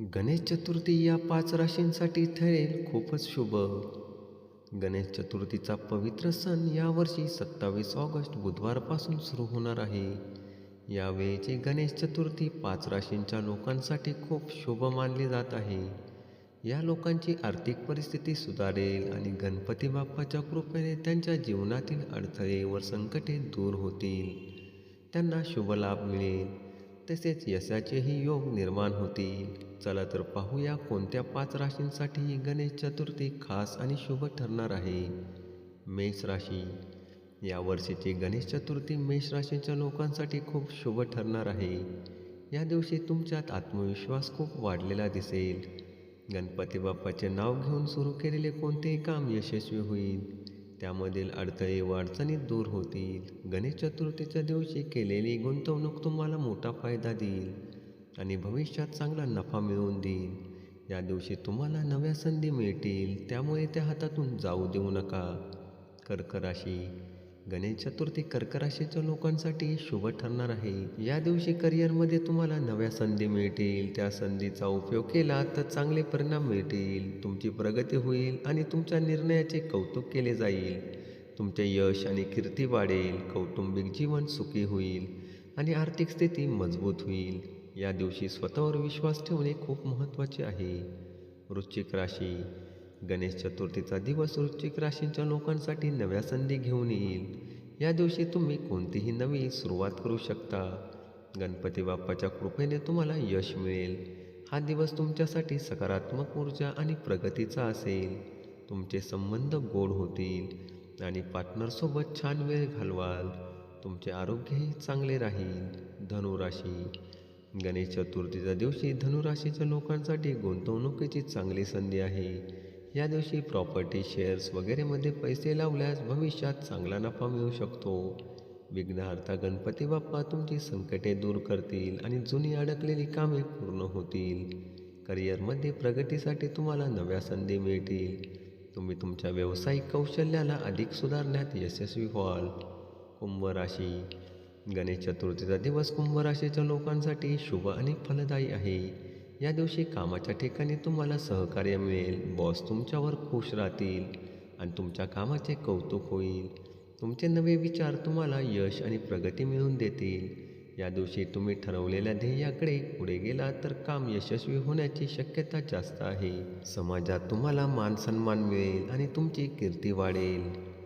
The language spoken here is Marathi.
गणेश चतुर्थी या पाच राशींसाठी ठरेल खूपच शुभ. गणेश चतुर्थीचा पवित्र सण यावर्षी सत्तावीस ऑगस्ट बुधवारपासून सुरू होणार आहे. यावेळेचे गणेश चतुर्थी पाच राशींच्या लोकांसाठी खूप शुभ मानली जात आहे. या लोकांची आर्थिक परिस्थिती सुधारेल आणि गणपती बाप्पाच्या कृपेने त्यांच्या जीवनातील अडथळे व संकटे दूर होतील. त्यांना शुभ लाभ मिळेल. तसेच यशाचेही योग निर्माण होतील. चला तर पाहूया कोणत्या पाच राशींसाठी गणेश चतुर्थी खास आणि शुभ ठरणार आहे. मेष राशी. या वर्षीची गणेश चतुर्थी मेष राशीच्या लोकांसाठी खूप शुभ ठरणार आहे. या दिवशी तुमच्यात आत्मविश्वास खूप वाढलेला दिसेल. गणपती बाप्पाचे नाव घेऊन सुरू केलेले कोणतेही काम यशस्वी होईल. त्यामधील अडथळे व अडचणी दूर होतील. गणेश चतुर्थीच्या दिवशी केलेली गुंतवणूक तुम्हाला मोठा फायदा देईल आणि भविष्यात चांगला नफा मिळवून देईल. या दिवशी तुम्हाला नव्या संधी मिळतील त्यामुळे त्या हातातून जाऊ देऊ नका. कर्क राशी गणेश चतुर्थी कर्क राशीच्या लोकांसाठी शुभ ठरणार आहे. या दिवशी करिअरमध्ये तुम्हाला नव्या संधी मिळतील. त्या संधीचा उपयोग केला तर चांगले परिणाम मिळतील. तुमची प्रगती होईल आणि तुमच्या निर्णयाचे कौतुक केले जाईल. तुमचे यश आणि कीर्ती वाढेल. कौटुंबिक जीवन सुखी होईल आणि आर्थिक स्थिती मजबूत होईल. या दिवशी स्वतःवर विश्वास ठेवणे खूप महत्त्वाचे आहे. वृश्चिक राशी गणेश चतुर्थीचा दिवस वृश्चिक राशींच्या लोकांसाठी नव्या संधी घेऊन येईल. या दिवशी तुम्ही कोणतीही नवी सुरुवात करू शकता. गणपती बाप्पाच्या कृपेने तुम्हाला यश मिळेल. हा दिवस तुमच्यासाठी सकारात्मक ऊर्जा आणि प्रगतीचा असेल. तुमचे संबंध गोड होतील आणि पार्टनरसोबत छान वेळ घालवाल. तुमचे आरोग्यही चांगले राहील. धनुराशी गणेश चतुर्थीच्या दिवशी धनुराशीच्या लोकांसाठी गुंतवणुकीची चांगली संधी आहे. या दिवशी प्रॉपर्टी शेअर्स वगैरेमध्ये पैसे लावल्यास भविष्यात चांगला नफा मिळू शकतो. विघ्नहर्ता गणपती बाप्पा तुमची संकटे दूर करतील आणि जुनी अडकलेली कामे पूर्ण होतील. करिअरमध्ये प्रगतीसाठी तुम्हाला नव्या संधी मिळतील. तुम्ही तुमच्या व्यावसायिक कौशल्याला अधिक सुधारण्यात यशस्वी व्हाल. कुंभ राशी. गणेश चतुर्थीचा दिवस कुंभ राशीच्या लोकांसाठी शुभ आणि फलदायी आहे. या दिवशी कामाच्या ठिकाणी तुम्हाला सहकार्य मिळेल. बॉस तुमच्यावर खुश राहतील आणि तुमच्या कामाचे कौतुक होईल. तुमचे नवे विचार तुम्हाला यश आणि प्रगती मिळवून देतील. या दिवशी तुम्ही ठरवलेल्या ध्येयाकडे पुढे गेला तर काम यशस्वी होण्याची शक्यता जास्त आहे. समाजात तुम्हाला मान सन्मान मिळेल आणि तुमची कीर्ती वाढेल.